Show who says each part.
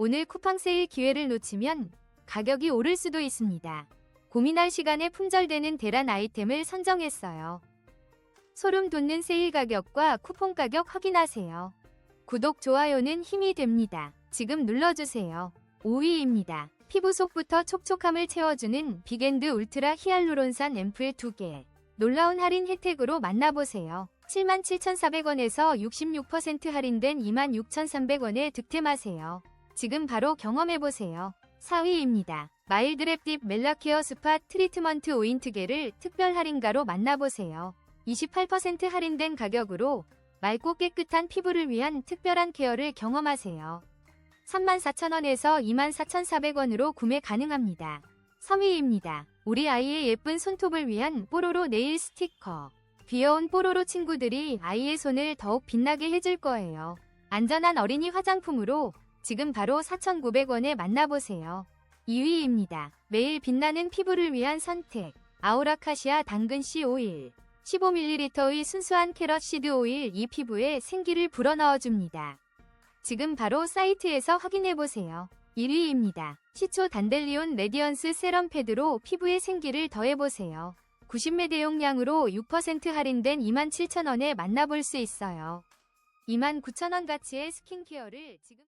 Speaker 1: 오늘 쿠팡 세일 기회를 놓치면 가격이 오를 수도 있습니다. 고민할 시간에 품절되는 대란 아이템을 선정했어요. 소름 돋는 세일 가격과 쿠폰 가격 확인하세요. 구독, 좋아요는 힘이 됩니다. 지금 눌러주세요. 5위입니다. 피부 속부터 촉촉함을 채워주는 빅앤드 울트라 히알루론산 앰플 2개. 놀라운 할인 혜택으로 만나보세요. 77,400원에서 66% 할인된 26,300원에 득템하세요. 지금 바로 경험해보세요. 4위입니다. 마일드랩 딥 멜라케어 스팟 트리트먼트 오인트계를 특별 할인가로 만나보세요. 28% 할인된 가격으로 맑고 깨끗한 피부를 위한 특별한 케어를 경험하세요. 34,000원에서 24,400원으로 구매 가능합니다. 3위입니다. 우리 아이의 예쁜 손톱을 위한 뽀로로 네일 스티커. 귀여운 뽀로로 친구들이 아이의 손을 더욱 빛나게 해줄 거예요. 안전한 어린이 화장품으로 지금 바로 4,900원에 만나보세요. 2위입니다. 매일 빛나는 피부를 위한 선택. 아우라카시아 당근씨 오일. 15ml의 순수한 캐럿 시드 오일 이 피부에 생기를 불어넣어줍니다. 지금 바로 사이트에서 확인해보세요. 1위입니다. 시초 단델리온 레디언스 세럼 패드로 피부에 생기를 더해보세요. 90매 대용량으로 6% 할인된 27,000원에 만나볼 수 있어요. 29,000원 가치의 스킨케어를 지금